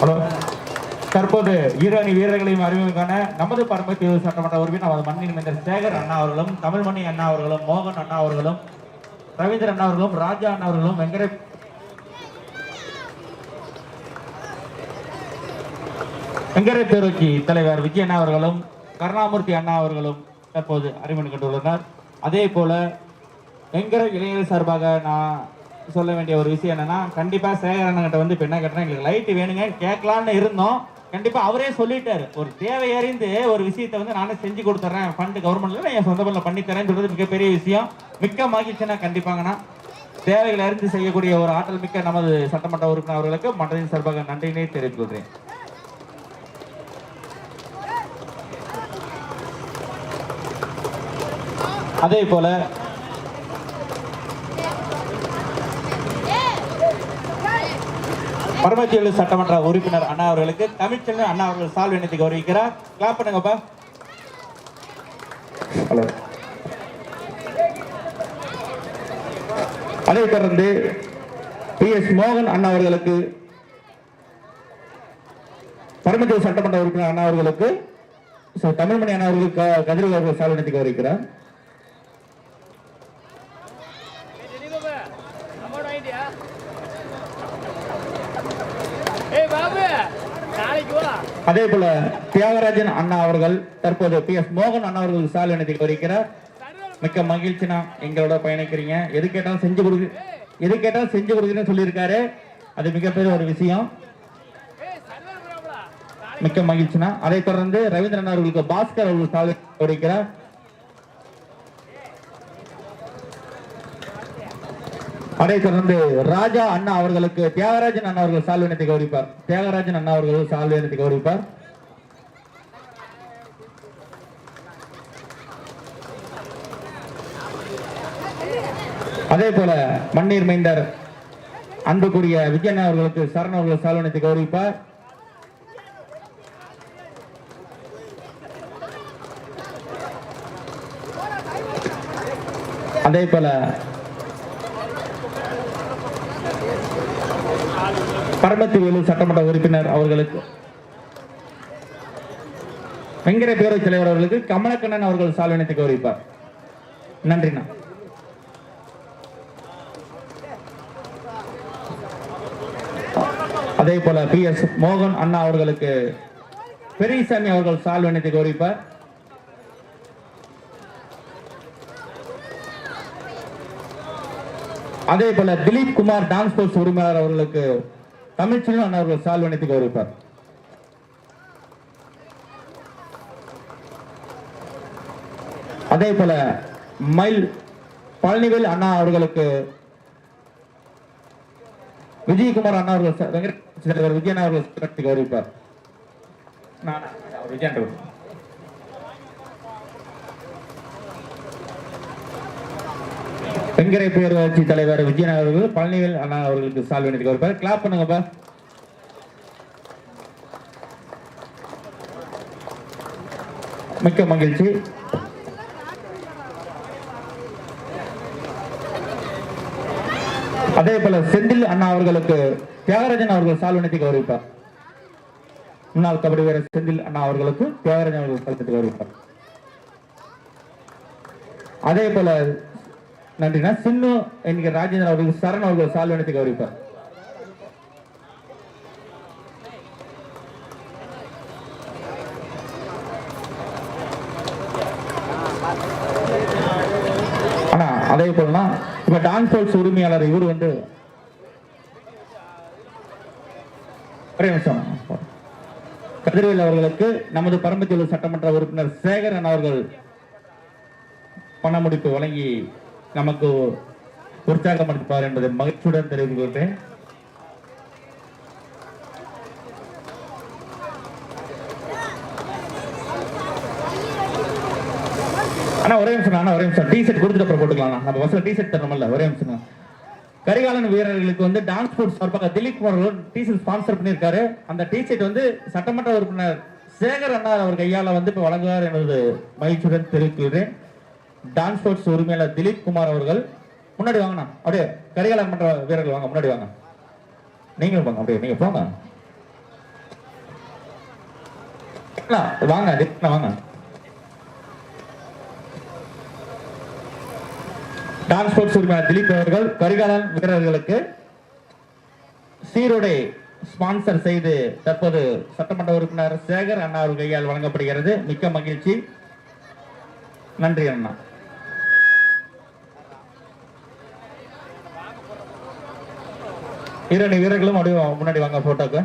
Hello தற்போது ஈரானி வீரர்களையும் அறிமுகமான நமது பரமத்தியூர் சட்டமன்ற உறுப்பினர் நமது மண்ணின் மைந்தர் சேகர் அண்ணா அவர்களும் தமிழ்மணி அண்ணா அவர்களும் மோகன் அண்ணா அவர்களும் ரவீந்திர அண்ணா அவர்களும் ராஜா அண்ணா அவர்களும் வெங்கட வெங்கரை பேரூச்சி தலைவர் விஜய் அண்ணா அவர்களும் கருணாமூர்த்தி அண்ணா அவர்களும் தற்போது அறிமுகம் கொண்டுள்ளனர். அதே போல வெங்கர இளைஞர் சார்பாக நான் சொல்ல வேண்டிய ஒரு விஷயம் என்னன்னா கண்டிப்பா சேகரன்கிட்ட வந்து இப்ப என்ன கேட்டா எங்களுக்கு லைட் வேணுங்க கேட்கலான்னு இருந்தோம். கண்டிப்பா அவரே சொல்லிட்டாரு. ஒரு தேவை அறிந்து ஒரு விஷயத்தை வந்து நானே செஞ்சு கொடுத்துறேன். ஃபண்ட் கவர்மெண்ட்ல என் சொந்த பண்ணல பண்ணி தரேன்னு சொல்றது மிகப்பெரிய விஷயம். மிக்க மகிழ்ச்சினா கண்டிப்பாங்கண்ணா. தேவைகளை அறிந்து செய்யக்கூடிய ஒரு ஆற்றல் மிக்க நமது சட்டமன்ற உறுப்பினர் அவர்களுக்கு மன்றத்தின் சார்பாக நன்றியினை தெரிவித்துக் கொள்கிறேன். அதே போல பரமத்தியலு சட்டமன்ற உறுப்பினர் அண்ணா அவர்களுக்கு தமிழ்ச்செல்வன் அண்ணா அவர்கள் சால்வை எண்ணத்தை கௌரவிக்கிறார் கிளாப் பண்ணுங்கப்பா. ஹலோ. அதை தொடர்ந்து பி எஸ் மோகன் அண்ணா அவர்களுக்கு பரமத்தியல் சட்டமன்ற உறுப்பினர் அண்ணா அவர்களுக்கு தமிழ்மணி அண்ணா அவர்களுக்கு கதிரவர்கள் கதிரவ அவர்கள் கௌரவிக்கிறார் அதே போல தியாகராஜன் அண்ணா அவர்கள் தற்போது பி எஸ் மோகன் அண்ணா அவர்கள் சால் இணைத்து வருகிறார். மிக்க மகிழ்ச்சினா எங்களோட பயணிக்கிறீங்க. எது கேட்டாலும் செஞ்சு கொடுக்கு எது கேட்டாலும் செஞ்சு கொடுக்குறேன்னு சொல்லியிருக்காரு. அது மிகப்பெரிய ஒரு விஷயம். மிக்க மகிழ்ச்சினா அதை தொடர்ந்து ரவீந்திரன் அவர்களுக்கு பாஸ்கர் அவர்கள் சாலை வருகிறார். அதை தொடர்ந்து ராஜா அண்ணா அவர்களுக்கு தியாகராஜன் அண்ணா அவர்கள் சால்வை இணைத்து கௌரவிப்பார். தியாகராஜன் அண்ணா அவர்கள் சால்வை இணைத்து கௌரவிப்பார். அதே போல மண்ணீர் மைந்தர் அன்புக்குரிய விஜயண்ணா அவர்களுக்கு சரண் அவர்கள் சால்வை இணைத்து கௌரவிப்பார். அதே போல பரமத்தி சட்டமன்ற உறுப்பினர் அவர்களுக்கு. வெங்கட பேரவைத் தலைவர் அவர்களுக்கு கமலக்கண்ணன் அவர்கள் சால்வினத்தை கௌரவிப்பார். நன்றிண்ணா. அதே போல பி எஸ் மோகன் அண்ணா அவர்களுக்கு பெரியசாமி அவர்கள் சால்வினத்தை கௌரவிப்பார். அதே போல திலீப் குமார் டான்ஸ் கோர்ஸ் உரிமையாளர் அவர்களுக்கு தமிழ்ச்செல்வன் அண்ணா அவர்கள் சால்வனைத்து கௌரவிப்பார். அதே போல மயில் பழனிவேல் அண்ணா அவர்களுக்கு விஜயகுமார் அண்ணா அவர்கள் ச- விஜயன் அவர்கள் கௌரவிப்பார். விஜயன் அவர்கள். பேரூராட்சி தலைவர் விஜயன் அவர்கள் பழனிவேல் அண்ணா அவர்களுக்கு சால்வை அணித்து கௌரவிப்பார் கிளாப் பண்ணுங்கப்பா. மிக்க மகிழ்ச்சி. அதே போல செந்தில் அண்ணா அவர்களுக்கு தியாகராஜன் அவர்கள் சால்வனத்தை கௌரவிப்பார் முன்னாள் கபடி வீரர் செந்தில் அண்ணா அவர்களுக்கு தியாகராஜன் அவர்கள் சால்வனத்தை கௌரவிப்பார் அதே போல நன்றினா சின்னு என்கிற ராஜேந்திரன் அவர்களுக்கு சரண் அவர்கள் சால்வனத்தை அணித்து கௌரவிப்பார். ஆனா அதே போலனா இப்ப டான்ஸ் ஹோல்ஸ் உரிமையாளர் இவர் வந்து ஒரே நிமிஷம். கதிரவேல் அவர்களுக்கு நமது பரம்பத்தூர் சட்டமன்ற உறுப்பினர் சேகரன் அவர்கள் பண முடிப்பு வழங்கி நமக்கு உற்சாகம் அளிப்பார் என்பதை மகிழ்ச்சியுடன் தெரிவித்துக் கொள்கிறேன். அண்ணா ஒரே நிமிஷம் அண்ணா ஒரே நிமிஷம். டி ஷர்ட் கொடுத்துட்டு அப்புறம் போட்டுக்கலாம் நம்ம பஸ்ல டி ஷர்ட் தரணும்ல ஒரே நிமிஷம் கரிகாலன் வீரர்களுக்கு வந்து டான்ஸ் ஸ்போர்ட்ஸ் சார்பாக திலீப் குமார் அவர்கள் டி ஷர்ட் ஸ்பான்சர் பண்ணியிருக்காரு. அந்த டி ஷர்ட் வந்து சட்டமன்ற உறுப்பினர் சேகர் அண்ணா அவர் கையால் வந்து இப்போ வழங்குவார் என்பது மகிழ்ச்சியுடன் தெரிவித்துள்ளேன் டான்ஸ் ஸ்போர்ட்ஸ் உரிமையாளர் திலீப் குமார் அவர்கள். முன்னாடி வாங்கண்ணா. அப்படியே கரிகாலன் பண்ற வீரர்கள் வாங்க முன்னாடி வாங்க. நீங்களும் வாங்க அப்படியே நீங்க போங்க. வாங்க வாங்க. டான்ஸ் ஸ்போர்ட்ஸ் உரிமையாளர் திலீப் அவர்கள் கரிகாலன் வீரர்களுக்கு சீருடை ஸ்பான்சர் செய்து தற்போது சட்டமன்ற உறுப்பினர் சேகர் அண்ணா அவர்கள் கையால் வழங்கப்படுகிறது. மிக்க மகிழ்ச்சி. நன்றி அண்ணா. இரண்டு வீரர்களும் அப்படியே முன்னாடி வாங்க போட்டோக்கு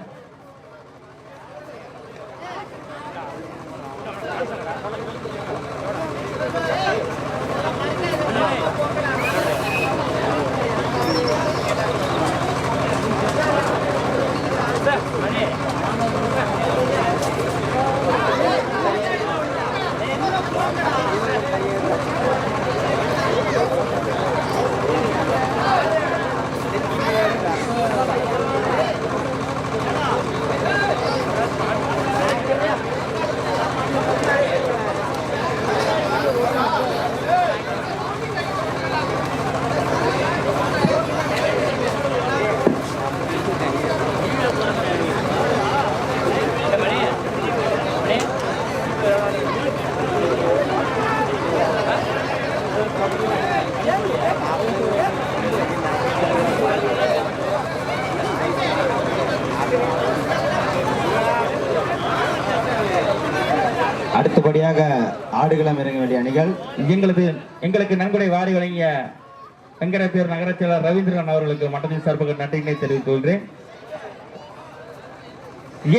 முறையாக ஆடுகளம் இறங்க வேண்டிய அணிகள். எங்களது எங்களுக்கு நன்கொடை வாரி வழங்கிய வெங்கடப்பேர் நகரச் செயலர் ரவீந்திரன் அவர்களுக்கு மட்டத்தின் சார்பாக நன்றியினை தெரிவித்துக் கொள்கிறேன்.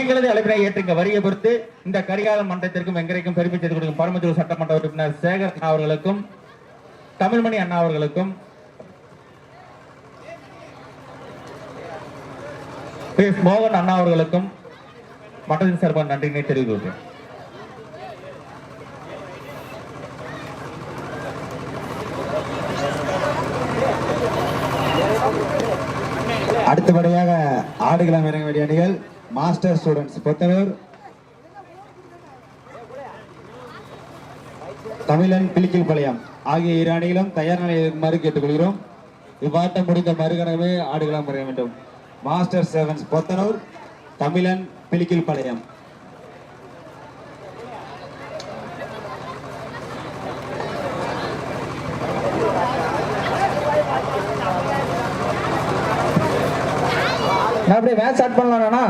எங்களது அழைப்பினை ஏற்றுங்க. வரியை பொறுத்து இந்த கரிகால மன்றத்திற்கும் எங்கரைக்கும் பெருமை செய்து கொடுக்கும் பரமத்தூர் சட்டமன்ற உறுப்பினர் சேகர் அண்ணா அவர்களுக்கும் தமிழ்மணி அண்ணா அவர்களுக்கும் மோகன் அண்ணா அவர்களுக்கும் மட்டத்தின் சார்பாக நன்றியினை தெரிவித்துக் கொள்கிறேன் அடுத்தபடியாக ஆடுகளம் இறங்க வேண்டிய அணிகள் மாஸ்டர் ஸ்டூடெண்ட்ஸ் பொத்தனூர் தமிழன் பிலிக்கில் பாளையம். ஆகிய இரு அணிகளும் தயார் நிலையில் இருக்குமாறு கேட்டுக்கொள்கிறோம். இவ்வாட்டம் முடிந்த மறுகணமே ஆடுகளம் இறங்க வேண்டும். மாஸ்டர் செவன்ஸ் பொத்தனூர் தமிழன் பிலிக்கில் பாளையம். அப்படியே மேட்ச் ஸ்டார்ட் பண்ணலாம்ண்ணா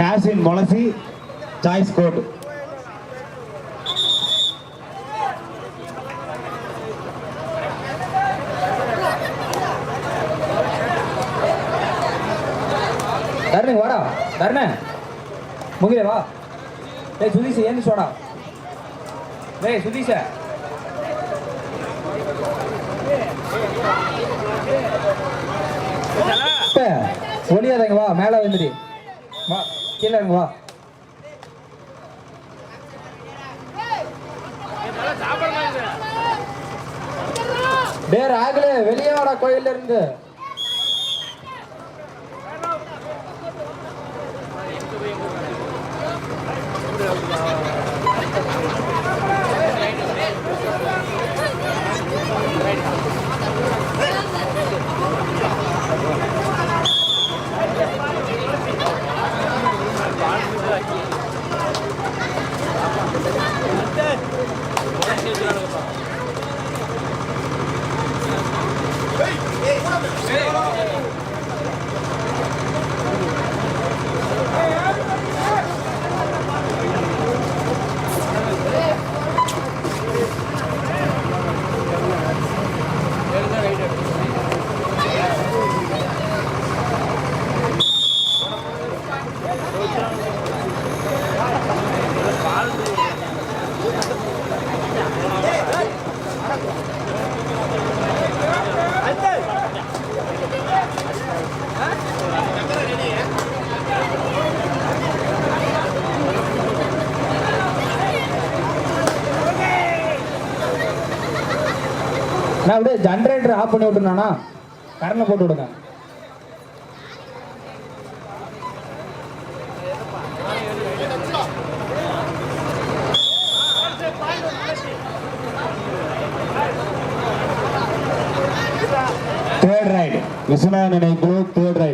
டாசின் மொலசி சாய்ஸ் கோட் தருணுங்க வாடா. தருண. முகிலே வா. டேய் சுதீஷ் ஏந்து வாடா. டேய் சுதீஷ. ஒளியாதங்க வா. மேலே வந்துடு. கீழே இறங்கு வா. டே ராகுலே வெளியே வாடா கோயில்ல இருந்து. நான் அப்படியே ஜென்ரேட்டர் ஆஃப் பண்ணி விட்டுனானா கரண்ட் போட்டு விடுங்க. தேர்ட் ரைடு விஸ்வநாதன் நினைவு தேர்ட் ரைட்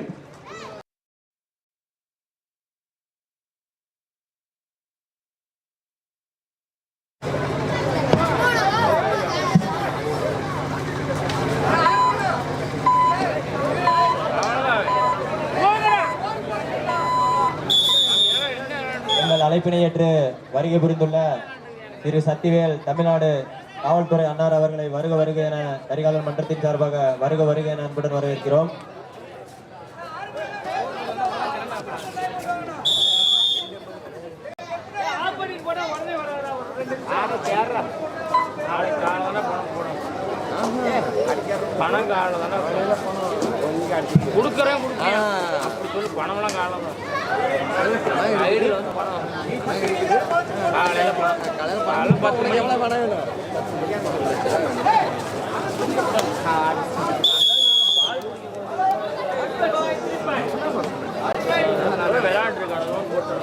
எங்கள் ஏற்று வருகை புரிந்துள்ள திரு சக்திவேல் தமிழ்நாடு காவல்துறை அன்னார் அவர்களை வருக வருக என கரிகாலன் மன்றத்தின் சார்பாக வருக வருக என அன்புடன் வரவேற்கிறோம் ஆஃப் பண்ணி போட்டா உடனே வராதா ஒரு ரெண்டு ஆட தேடுறா நாளைக்கு காலை தானே பணம் போடும் பணம் காலை தானே கொடுக்குறேன் கொடுக்குறேன் அப்படி சொல்லி பணம்லாம் காலை தான் ஐடியில் வந்து பணம் காலையில் பணம் காலையில் பத்து மணி எவ்வளோ பணம் வேணும் விளையாண்டுருக்காங்க போட்டு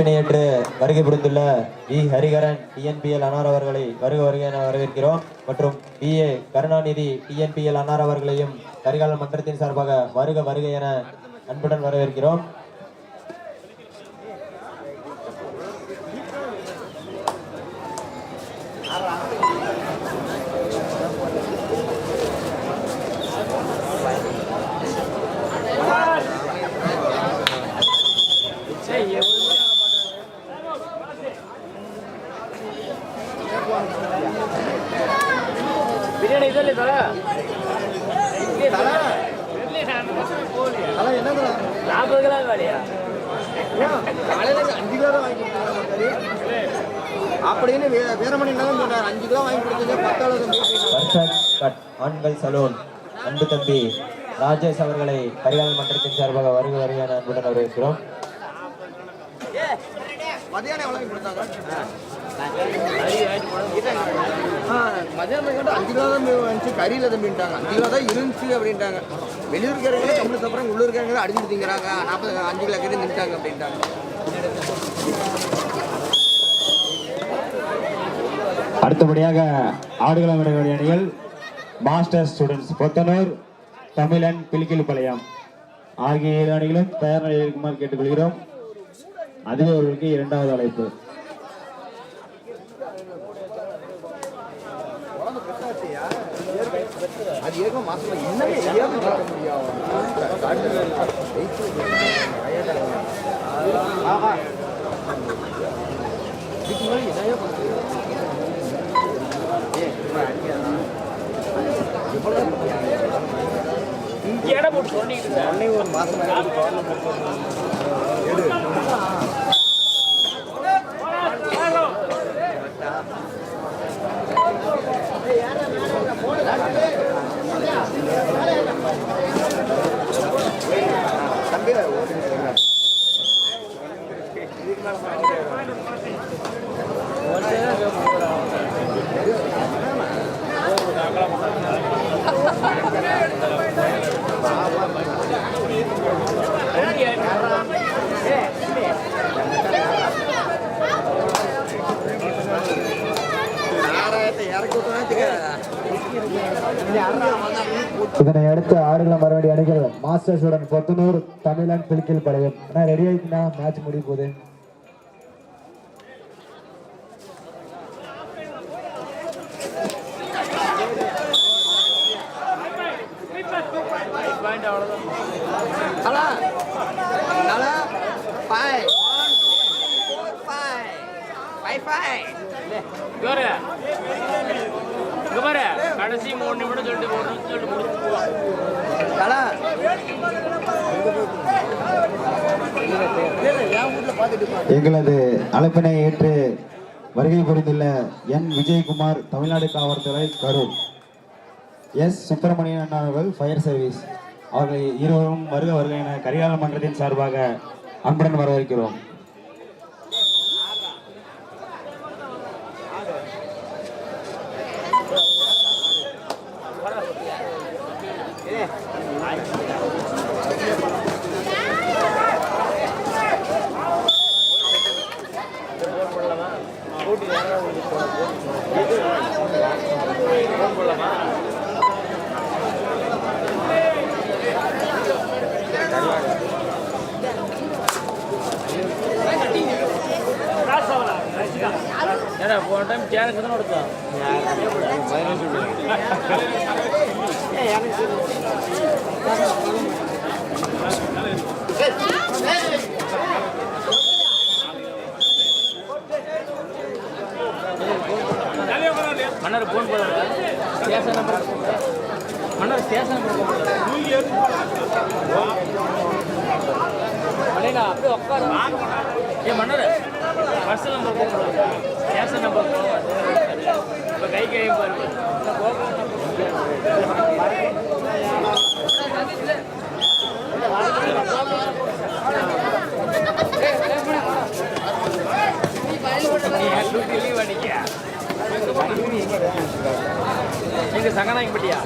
பிணையற்று ஏற்று வருகை புரிந்துள்ள வி. ஹரிகரன் டிஎன்பிஎல் அன்னார் அவர்களை வருக வருக என வரவேற்கிறோம். மற்றும் பி. ஏ. கருணாநிதி டிஎன்பிஎல் அன்னார் அவர்களையும் கரிகாலன் மன்றத்தின் சார்பாக வருக வருக என அன்புடன் வரவேற்கிறோம் பிரியாணி இதில் தர நாற்பது கிலோ வேலையா அப்படின்னு வே- வீரமணி என்ன சொன்னார் அஞ்சு கிலோ வாங்கி கொடுத்தீங்க பத்தாவது பர்ஃபெக்ட் கட் ஆண்கள் சலூன். அன்பு தம்பி ராஜேஷ் அவர்களை கரிகாலன் மன்றத்தின் சார்பாக வருக வருக என அன்புடன் வரவேற்கிறோம். மதியானம் அஞ்சு கிலோ தான் வந்துச்சு கறியில் தம்பிட்டாங்க அஞ்சு கிலோ தான் இருந்துச்சு அப்படின்ட்டாங்க வெளியூர்காரங்க தமிழ் சாப்பிட்றாங்க உள்ளூர்காரங்க தான் அடிச்சுட்டு திங்கிறாங்க நாற்பது அஞ்சு கிலோ கறி நின்ட்டாங்க அப்படின்ட்டாங்க அடுத்தபடியாக ஆடுகளம் அணிகள் மாஸ்டர் ஸ்டூடெண்ட்ஸ் பொத்தனூர் தமிழன் பிலிக்கில்பாளையம் ஆகிய ஏழு அணிகளும் தயார் நிலையில் இருக்குமாறு கேட்டுக்கொள்கிறோம். அதுவே அவர்களுக்கு இரண்டாவது அழைப்பு. அது ஏற்கனவே மாசமா இன்னமே ஏன் காட்ட முடியும் இதுக்கு முன்னாடி இதையே பண்ணுறது இங்கே இடம் போட்டு சொன்னீங்க அன்னை ஒரு மாசமா தம்பி ஆறாயிரத்தை இறக்கி விட்டோம்னா இதனை அடுத்து ஆடுகளம் வர வேண்டிய மாஸ்டர்ஸுடன் மாஸ்டர்ஸ் பொத்தனூர் தமிழன் பிலிக்கில் படையும். ஆனால் ரெடி ஆயிட்டுனா மேட்ச் முடிய போகுது பாயிண்ட் அவ்வளோதான் hello hello five five five five இவரு இங்க பாரு கடைசி மூணு நிமிடம் சொல்லிட்டு ஒரு நிமிஷம் சொல்லிட்டு முடிச்சு போவான் ஹலோ என் வீட்டில் பார்த்துட்டு எங்களது அழைப்பினை ஏற்று வருகை புரிந்துள்ள என் விஜயகுமார் தமிழ்நாடு காவல்துறை கரூர். எஸ். சுப்பிரமணியன் அண்ணா அவர்கள் ஃபயர் சர்வீஸ் அவர்கள் இருவரும் வருக வருக என கரிகால மன்றத்தின் சார்பாக அன்புடன் வரவேற்கிறோம். மன்னர் போன் போடுறாரு ஸ்டேஷன் நம்பர் மன்னர் ஸ்டேஷன் நம்பர் மலையில அப்படியே உட்காரு ஏ மன்னர் பர்சனல் நம்பர் போடுறாரு ஸ்டேஷன் நம்பர் இப்போ கை கை பாருங்க நீ லீவ் அடிக்க எங்க சங்கனாங்கப்பட்டியா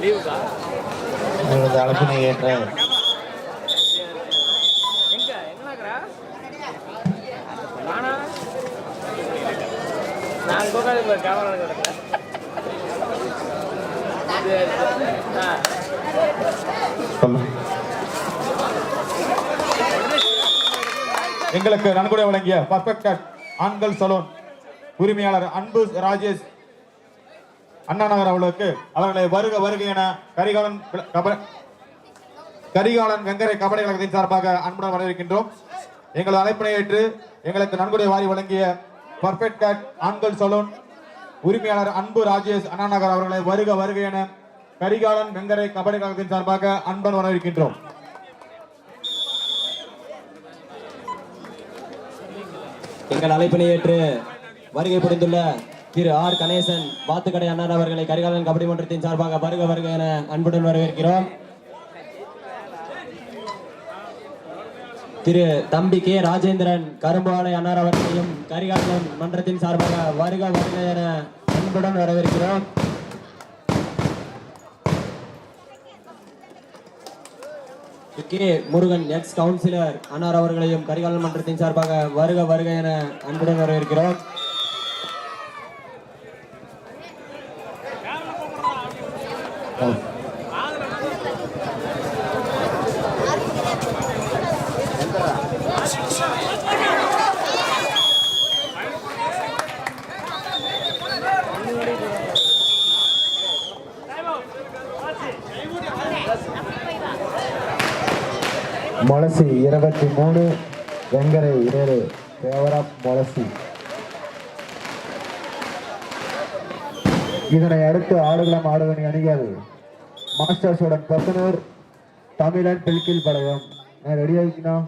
லீவுக்கா? எங்களது அழைப்பினை ஏற்ற நானா இப்போ கேமரா கிடக்கிறேன் எங்களுக்கு நன்கொடை வழங்கிய பர்ஃபெக்ட் ஆண்கள் சலோன் உரிமையாளர் அன்பு ராஜேஷ் அண்ணா நகர் அவர்களுக்கு அவர்களை வருக வருக என கரிகாலன் கப- கரிகாலன் வெங்கரை கபடி கழகத்தின் சார்பாக அன்புடன் வரவேற்கின்றோம். எங்களது அழைப்பினை ஏற்று எங்களுக்கு நன்கொடை வாரி வழங்கிய பர்ஃபெக்ட் கட் ஆண்கள் சலூன் உரிமையாளர் அன்பு ராஜேஷ் அண்ணா நகர் அவர்களை வருக வருக என கரிகாலன் வெங்கரை கபடி கழகத்தின் சார்பாக அன்புடன் வரவேற்கின்றோம். எங்கள் அழைப்பினை ஏற்று வருகை புரிந்துள்ள திரு ஆர் கணேசன் வாத்துக்கடை அண்ணன் அவர்களை கரிகாலன் கபடி மன்றத்தின் சார்பாக வருக வருக என அன்புடன் வரவேற்கிறோம். திரு தம்பி கே ராஜேந்திரன் கரும்பாலை அன்னார் அவர்களையும் கரிகாலன் மன்றத்தின் சார்பாக வருக வருக என அன்புடன் வரவேற்கிறோம். கே முருகன் எக்ஸ் கவுன்சிலர் அன்னார் அவர்களையும் கரிகாலன் மன்றத்தின் சார்பாக வருக வருக என அன்புடன் வரவேற்கிறோம். மொளசி இருபத்தி மூணு வெங்கரை ஏழு ஃபேவர் ஆஃப் இதனை அடுத்து ஆடுகளம் ஆடுவணி அணிகள் மாஸ்டர்ஸோட பத்தனூர் தமிழன் பில்கில் படையம் ரெடி ஆகிக்கணும்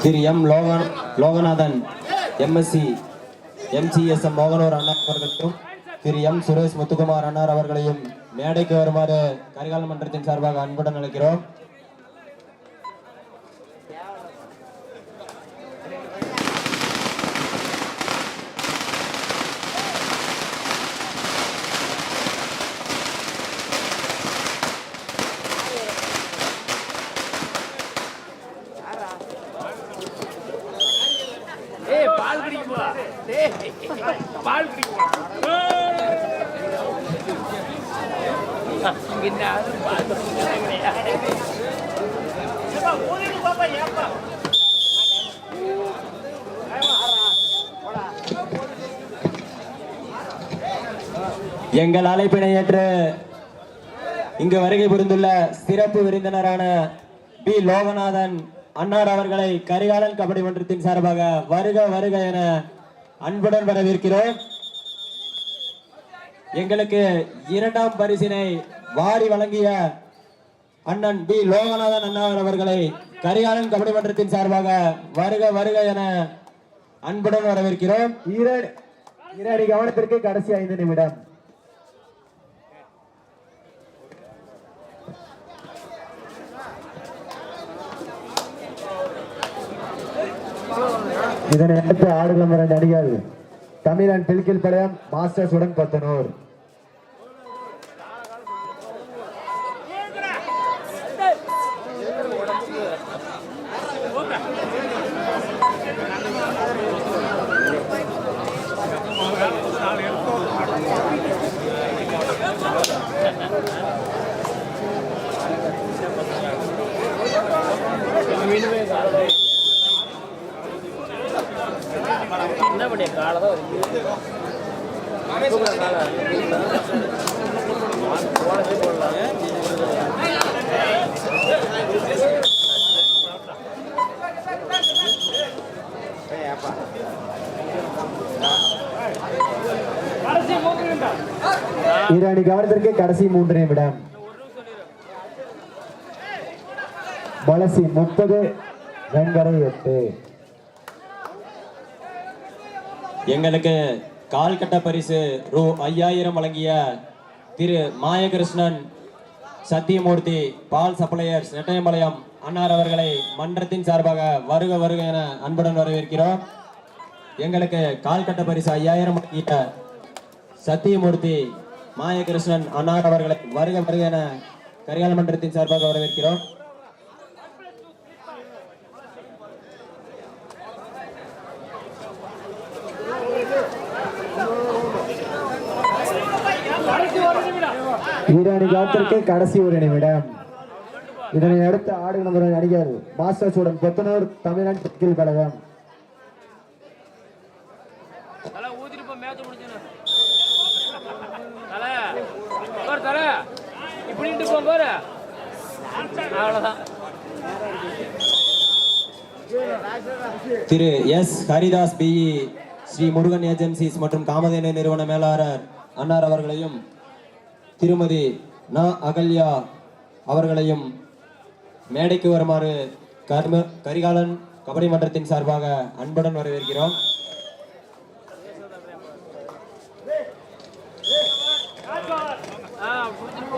திரு M Logan Loganathan MSc MCSM Mohanur அண்ணா அவர்களுக்கும் திரு எம் சுரேஷ் முத்துக்குமார் அண்ணார் அவர்களையும் மேடைக்கு வருமாறு கரிகால மன்றத்தின் சார்பாக அன்புடன் அழைக்கிறோம் ஏய் பால் குடிக்க போ டேய் பால் குடிக்க போ இங்க என்ன பால் குடிக்க எங்கள் அழைப்பினை ஏற்று இங்கு வருகை புரிந்துள்ள சிறப்பு விருந்தினரான பி. லோகநாதன் அன்னார் அவர்களை கரிகாலன் கபடி மன்றத்தின் சார்பாக வருக வருக என அன்புடன் வரவேற்கிறோம். எங்களுக்கு இரண்டாம் பரிசினை வாரி வழங்கிய அண்ணன் பி. லோகநாதன் அண்ணாவர் அவர்களை கரிகாலன் கபடி மன்றத்தின் சார்பாக வருக வருக என அன்புடன் வரவேற்கிறோம். ஈரடி கவனத்திற்கு கடைசி ஐந்து நிமிடம். இதனை அடுத்து ஆடுகளம் இரண்டு அணிகள் தமிழன் பில்கில் படையம் மாஸ்டர்ஸ் உடன் பத்தனூர் இரணி கவனத்திற்கு கடைசி மூன்று நிமிடம் வளசி முப்பது வெங்கரை எட்டு. எங்களுக்கு கால்கட்ட பரிசு ரூ ஐயாயிரம் வழங்கிய திரு மாயகிருஷ்ணன் சத்தியமூர்த்தி பால் சப்ளையர்ஸ் நெட்டயம்பாளையம் அன்னார் அவர்களை மன்றத்தின் சார்பாக வருக வருக என அன்புடன் வரவேற்கிறோம். எங்களுக்கு கால்கட்ட பரிசு ஐயாயிரம் வழங்கிய சத்தியமூர்த்தி மாயகிருஷ்ணன் அன்னார் அவர்களை வருக வருக என கரிகால் மன்றத்தின் சார்பாக வரவேற்கிறோம். கவனத்திற்கு கடைசி ஒரு நிமிடம் இதனை அடுத்து ஆடுகளம் இரண்டு அணிகள் மாஸ்டர்ஸ் உடன் கொத்தனூர் தமிழன் இப்படின்ட்டு பாரு அவ்வளோதான் திரு S Haridas BE Sri Murugan agencies மற்றும் காமதேனு நிறுவன மேலாளர் அன்னார் அவர்களையும் திருமதி நா அகல்யா அவர்களையும் மேடைக்கு வருமாறு கர்ம கரிகாலன் கபடி மன்றத்தின் சார்பாக அன்புடன் வரவேற்கிறோம்.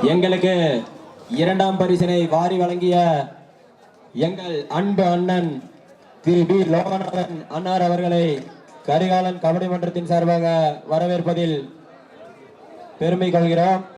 எங்களுக்கு இரண்டாம் பரிசினை வாரி வழங்கிய எங்கள் அன்பு அண்ணன் திரு பி. லோகநாதன் அன்னார் அவர்களை கரிகாலன் கபடி மன்றத்தின் சார்பாக வரவேற்பதில் பெருமை கொள்கிறோம்.